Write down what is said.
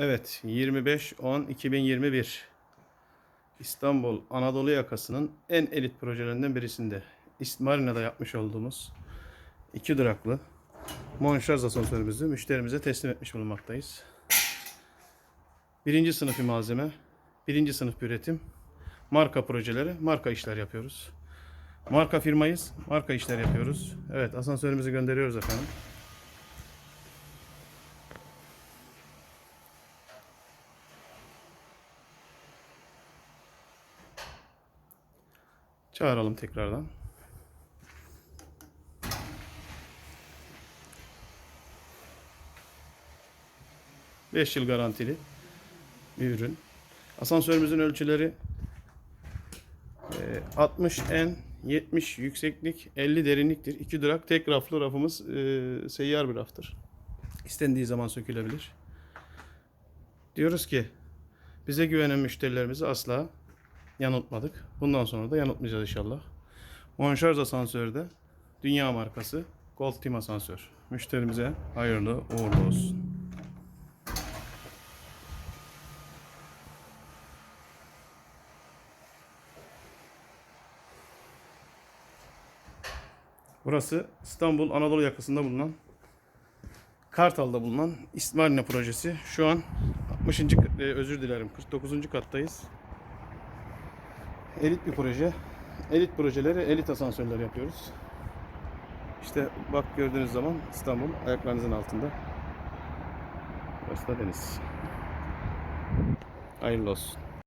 Evet 25-10-2021 İstanbul Anadolu yakasının en elit projelerinden birisinde İstmarina'da yapmış olduğumuz iki duraklı monşarj asansörümüzü müşterimize teslim etmiş bulunmaktayız. Birinci sınıf bir malzeme, birinci sınıf bir üretim, marka projeleri, marka işler yapıyoruz. Marka firmayız, marka işler yapıyoruz. Evet asansörümüzü gönderiyoruz efendim. Çağıralım tekrardan. Beş yıl garantili bir ürün. Asansörümüzün ölçüleri e, 60 en 70 yükseklik 50 derinliktir. İki durak tek raflı rafımız e, seyyar bir raftır. İstendiği zaman sökülebilir. Diyoruz ki bize güvenen müşterilerimizi asla yanıltmadık. Bundan sonra da yanıltmayacağız inşallah. Monşarj asansörde dünya markası Gold Team asansör. Müşterimize hayırlı uğurlu olsun. Burası İstanbul Anadolu yakasında bulunan Kartal'da bulunan İsmarina projesi. Şu an 60. kat- e, özür dilerim 49. kattayız. Elit bir proje. Elit projeleri, elit asansörler yapıyoruz. İşte bak gördüğünüz zaman İstanbul ayaklarınızın altında. Burası da deniz. Hayırlı olsun.